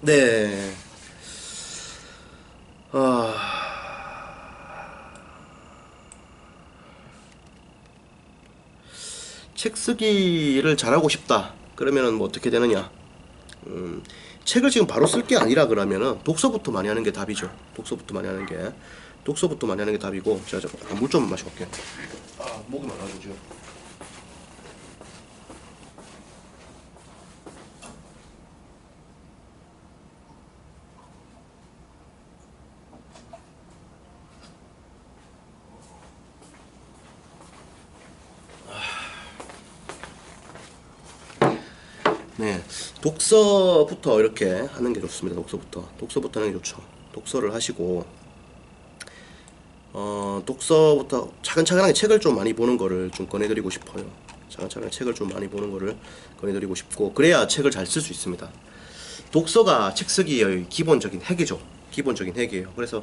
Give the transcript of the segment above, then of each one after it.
네. 아. 책 쓰기를 잘하고 싶다. 그러면은 뭐 어떻게 되느냐? 음, 책을 지금 바로 쓸 게 아니라 그러면은 독서부터 많이 하는 게 답이죠. 독서부터 많이 하는 게 독서부터 많이 하는 게 답이고 제가 물 좀 마시고 올게요. 아 목이 많아가지고. 네, 독서부터 이렇게 하는 게 좋습니다. 독서부터, 독서부터 하는 게 좋죠. 독서를 하시고, 어, 독서부터 차근차근하게 책을 좀 많이 보는 거를 좀 권해드리고 싶어요. 차근차근하게 책을 좀 많이 보는 거를 권해드리고 싶고, 그래야 책을 잘 쓸 수 있습니다. 독서가 책 쓰기의 기본적인 핵이죠. 기본적인 핵이에요. 그래서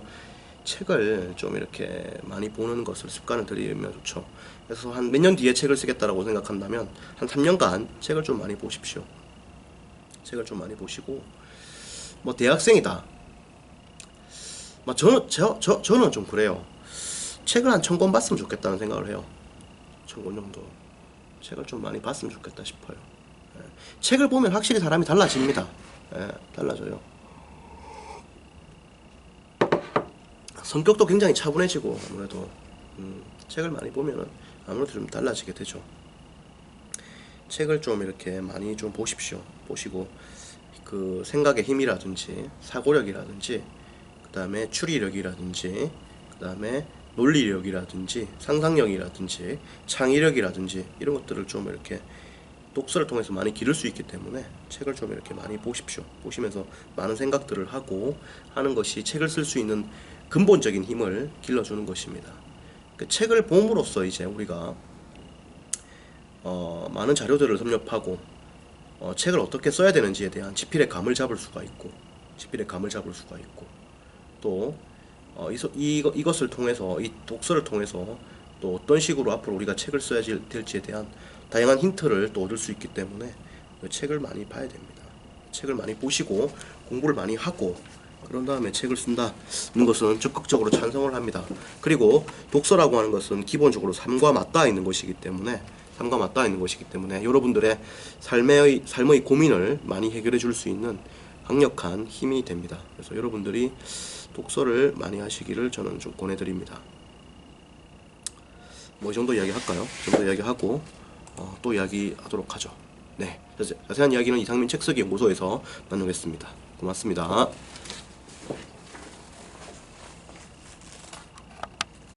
책을 좀 이렇게 많이 보는 것을 습관을 들이면 좋죠. 그래서 한 몇 년 뒤에 책을 쓰겠다라고 생각한다면 한 3년간 책을 좀 많이 보십시오. 책을 좀 많이 보시고 뭐 대학생이다. 뭐 저는 저, 저 저는 좀 그래요. 책을 한 천 권 봤으면 좋겠다는 생각을 해요. 천 권 정도 책을 좀 많이 봤으면 좋겠다 싶어요. 예. 책을 보면 확실히 사람이 달라집니다. 예, 달라져요. 성격도 굉장히 차분해지고 아무래도 음, 책을 많이 보면은 아무래도 좀 달라지게 되죠. 책을 좀 이렇게 많이 좀 보십시오. 보시고 그 생각의 힘이라든지 사고력이라든지 그 다음에 추리력이라든지 그 다음에 논리력이라든지 상상력이라든지 창의력이라든지 이런 것들을 좀 이렇게 독서를 통해서 많이 기를 수 있기 때문에 책을 좀 이렇게 많이 보십시오. 보시면서 많은 생각들을 하고 하는 것이 책을 쓸 수 있는 근본적인 힘을 길러주는 것입니다. 그 책을 봄으로써 이제 우리가 어, 많은 자료들을 섭렵하고 어, 책을 어떻게 써야 되는지에 대한 지필의 감을 잡을 수가 있고 지필의 감을 잡을 수가 있고 또 어, 이, 이, 이것을 통해서 이 독서를 통해서 또 어떤 식으로 앞으로 우리가 책을 써야 될지에 대한 다양한 힌트를 또 얻을 수 있기 때문에 그 책을 많이 봐야 됩니다. 책을 많이 보시고 공부를 많이 하고 그런 다음에 책을 쓴다는 것은 적극적으로 찬성을 합니다. 그리고 독서라고 하는 것은 기본적으로 삶과 맞닿아 있는 것이기 때문에 삶과 맞닿아 있는 것이기 때문에 여러분들의 삶의 삶의 고민을 많이 해결해 줄 수 있는 강력한 힘이 됩니다. 그래서 여러분들이 독서를 많이 하시기를 저는 좀 권해드립니다. 뭐 이 정도 이야기 할까요? 이 정도 이야기 하고 어, 또 이야기 하도록 하죠. 네, 자세한 이야기는 이상민 책쓰기 연구소에서 나누겠습니다. 고맙습니다.